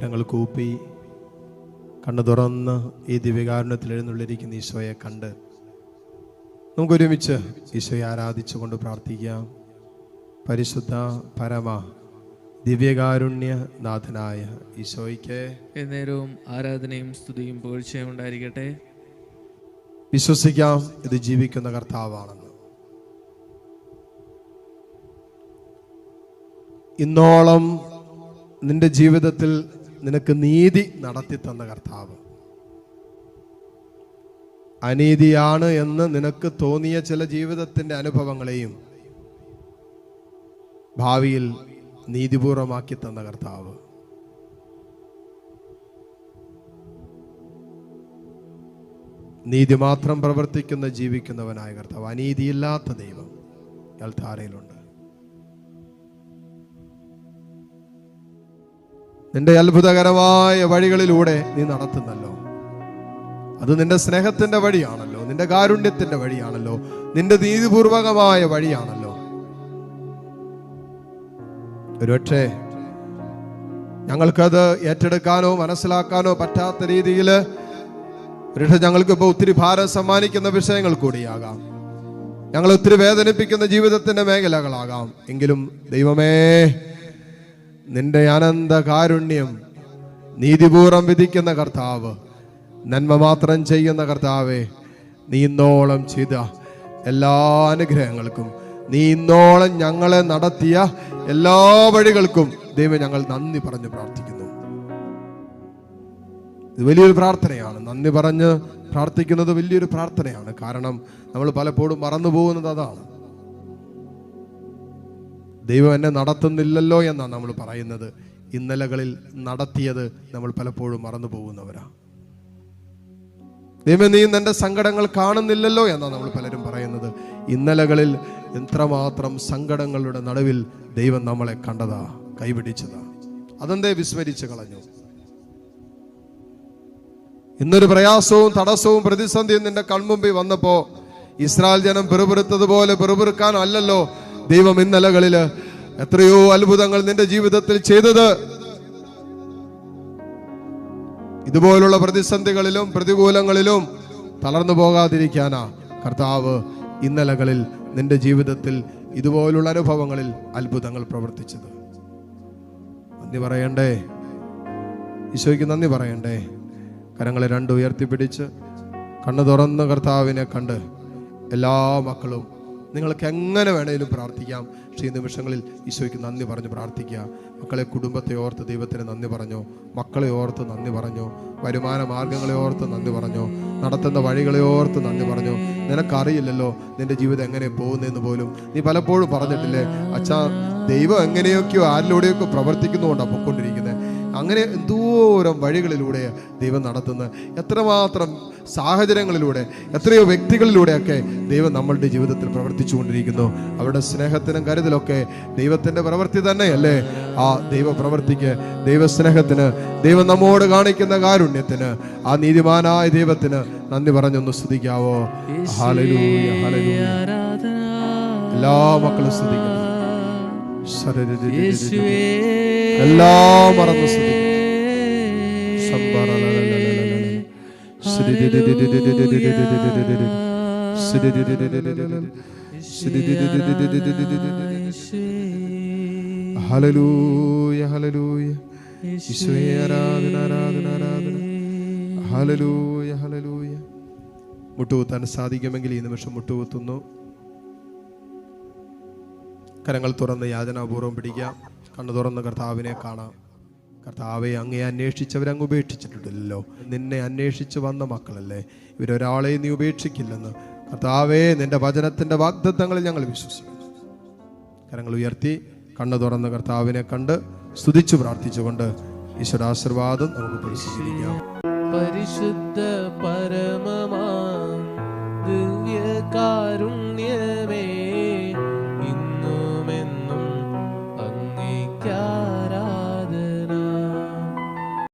കരങ്ങൾ കൂപ്പി കണ്ണു തുറന്ന് ഈ ദിവ്യകാരുണ്യത്തിൽ എഴുന്നള്ളിരിക്കുന്ന ഈശോയെ കണ്ട് നമുക്കൊരുമിച്ച് ഈശോയെ ആരാധിച്ചുകൊണ്ട് പ്രാർത്ഥിക്കാം. പരിശുദ്ധ പരമ ദിവ്യകാരുണ്യ നാഥനായ ഈശോയ്ക്ക് എന്നേരവും ആരാധനയും സ്തുതിയും പുകഴ്ചയും ഉണ്ടായിരിക്കട്ടെ. വിശ്വസിക്കാം ഇത് ജീവിക്കുന്ന കർത്താവാണെന്ന്. ഇന്നോളം നിന്റെ ജീവിതത്തിൽ നിനക്ക് നീതി നടത്തി തന്ന കർത്താവ്. അനീതിയാണ് എന്ന് നിനക്ക് തോന്നിയ ചില ജീവിതത്തിന്റെ അനുഭവങ്ങളെയും ഭാവിയിൽ നീതിപൂർവമാക്കി തന്ന കർത്താവ്. നീതി മാത്രം പ്രവർത്തിക്കുന്ന ജീവിക്കുന്നവനായ കർത്താവ് അനീതിയില്ലാത്ത ദൈവം എൽധാരയിലുണ്ട് നിന്റെ അത്ഭുതകരമായ വഴികളിലൂടെ നീ നടത്തുന്നല്ലോ. അത് നിന്റെ സ്നേഹത്തിന്റെ വഴിയാണല്ലോ നിന്റെ കാരുണ്യത്തിന്റെ വഴിയാണല്ലോ നിന്റെ നീതിപൂർവകമായ വഴിയാണല്ലോ. ഒരുപക്ഷെ ഞങ്ങൾക്കത് ഏറ്റെടുക്കാനോ മനസ്സിലാക്കാനോ പറ്റാത്ത രീതിയിൽ ഒരുപക്ഷെ ഞങ്ങൾക്കിപ്പോൾ ഒത്തിരി ഭാരം സമ്മാനിക്കുന്ന വിഷയങ്ങൾ കൂടിയാകാം. ഞങ്ങൾ ഒത്തിരി വേദനിപ്പിക്കുന്ന ജീവിതത്തിന്റെ മേഖലകളാകാം. എങ്കിലും ദൈവമേ നിന്റെ അനന്ത കാരുണ്യം നീതിപൂർവം വിധിക്കുന്ന കർത്താവ് നന്മ മാത്രം ചെയ്യുന്ന കർത്താവെ നീ ഇന്നോളം ചെയ്ത എല്ലാ അനുഗ്രഹങ്ങൾക്കും നീ ഇന്നോളം ഞങ്ങളെ നടത്തിയ എല്ലാ വഴികൾക്കും ദൈവം ഞങ്ങൾ നന്ദി പറഞ്ഞ് പ്രാർത്ഥിക്കുന്നു. ഇത് വലിയൊരു പ്രാർത്ഥനയാണ്. നന്ദി പറഞ്ഞ് പ്രാർത്ഥിക്കുന്നത് വലിയൊരു പ്രാർത്ഥനയാണ്. കാരണം നമ്മൾ പലപ്പോഴും മറന്നു പോകുന്നത് അതാണ്. ദൈവം എന്നെ നടത്തുന്നില്ലല്ലോ എന്നാണ് നമ്മൾ പറയുന്നത്. ഇന്നലകളിൽ നടത്തിയത് നമ്മൾ പലപ്പോഴും മറന്നു പോകുന്നവരാണ് ദൈവം നീ എന്റെ സങ്കടങ്ങൾ കാണുന്നില്ലല്ലോ എന്നാണ് നമ്മൾ പലരും പറയുന്നത്. ഇന്നലകളിൽ എത്രമാത്രം സങ്കടങ്ങളുടെ നടുവിൽ ദൈവം നമ്മളെ കണ്ടതാ കൈപിടിച്ചതാ. അതെന്തേ വിസ്മരിച്ചു കളഞ്ഞു? ഇന്നൊരു പ്രയാസവും തടസ്സവും പ്രതിസന്ധിയും നിന്റെ കൺമുമ്പിൽ വന്നപ്പോൾ ഇസ്രായേൽ ജനം പിറുപിറുത്തതുപോലെ പിറുപിറുക്കാൻ അല്ലല്ലോ ദൈവം ഇന്നലകളിൽ എത്രയോ അത്ഭുതങ്ങൾ നിന്റെ ജീവിതത്തിൽ ചെയ്തത്. ഇതുപോലുള്ള പ്രതിസന്ധികളിലും പ്രതികൂലങ്ങളിലും തളർന്നു പോകാതിരിക്കാനാ. കർത്താവ് ഇന്നലകളിൽ നിന്റെ ജീവിതത്തിൽ ഇതുപോലുള്ള അനുഭവങ്ങളിൽ അത്ഭുതങ്ങൾ പ്രവർത്തിച്ചത്. നന്ദി പറയണ്ടേ? ഈശോയ്ക്ക് നന്ദി പറയണ്ടേ? കരങ്ങളെ രണ്ട് ഉയർത്തിപ്പിടിച്ച് കണ്ണു തുറന്ന് കർത്താവിനെ കണ്ട് എല്ലാ മക്കളും നിങ്ങൾക്ക് എങ്ങനെ വേണേലും പ്രാർത്ഥിക്കാം. പക്ഷേ ഈ നിമിഷങ്ങളിൽ ഈശോയ്ക്ക് നന്ദി പറഞ്ഞ് പ്രാർത്ഥിക്കുക. മക്കളെ കുടുംബത്തെ ഓർത്ത് ദൈവത്തിന് നന്ദി പറഞ്ഞു? മക്കളെ ഓർത്ത് നന്ദി പറഞ്ഞു? വരുമാന മാർഗങ്ങളെ ഓർത്ത് നന്ദി പറഞ്ഞു? നടത്തുന്ന വഴികളെ ഓർത്ത് നന്ദി പറഞ്ഞു? നിനക്കറിയില്ലല്ലോ നിന്റെ ജീവിതം എങ്ങനെ പോകുന്നതെന്ന് പോലും. നീ പലപ്പോഴും പറഞ്ഞിട്ടില്ലേ അച്ഛാ ദൈവം എങ്ങനെയൊക്കെയോ ആരിലൂടെയൊക്കെ പ്രവർത്തിക്കുന്നുകൊണ്ടാണ് പൊക്കൊണ്ടിരിക്കുന്നത് അങ്ങനെ എന്തോരം വഴികളിലൂടെ ദൈവം നടത്തുന്നത് എത്രമാത്രം സാഹചര്യങ്ങളിലൂടെ എത്രയോ വ്യക്തികളിലൂടെയൊക്കെ ദൈവം നമ്മളുടെ ജീവിതത്തിൽ പ്രവർത്തിച്ചുകൊണ്ടിരിക്കുന്നു. അവരുടെ സ്നേഹത്തിനും കരുതലൊക്കെ ദൈവത്തിന്റെ പ്രവൃത്തി തന്നെയല്ലേ? ആ ദൈവ പ്രവൃത്തിക്ക് ദൈവസ്നേഹത്തിന് ദൈവം നമ്മോട് കാണിക്കുന്ന കാരുണ്യത്തിന് ആ നീതിമാനായ ദൈവത്തിന് നന്ദി പറഞ്ഞൊന്ന് സ്തുതിക്കാവോ? എല്ലാ മക്കളും സ്തുതിക്കുന്നു. എല്ലാം മുട്ടുകുത്താൻ സാധിക്കുമെങ്കിൽ ഈ നിമിഷം മുട്ടുകുത്തുന്നു കരങ്ങൾ തുറന്ന് യാചനാപൂർവം പിടിക്കാം കണ്ണു തുറന്ന് കർത്താവിനെ കാണാം. കർത്താവെ അങ്ങേ അന്വേഷിച്ചവരങ്ങ് ഉപേക്ഷിച്ചിട്ടില്ലല്ലോ നിന്നെ അന്വേഷിച്ച് വന്ന മക്കളല്ലേ? ഇവരൊരാളെ നീ ഉപേക്ഷിക്കില്ലെന്ന്. കർത്താവേ നിന്റെ വചനത്തിന്റെ വാഗ്ദത്തങ്ങളിൽ ഞങ്ങൾ വിശ്വസിക്കുന്നു. കരങ്ങൾ ഉയർത്തി കണ്ണു തുറന്ന് കർത്താവിനെ കണ്ട് സ്തുതിച്ചു പ്രാർത്ഥിച്ചുകൊണ്ട് ഈശ്വരാശീർവാദം നമുക്ക് പരിശീലിക്കാം പരിശുദ്ധ പരമമാ ദിവ്യകാരുണ്യ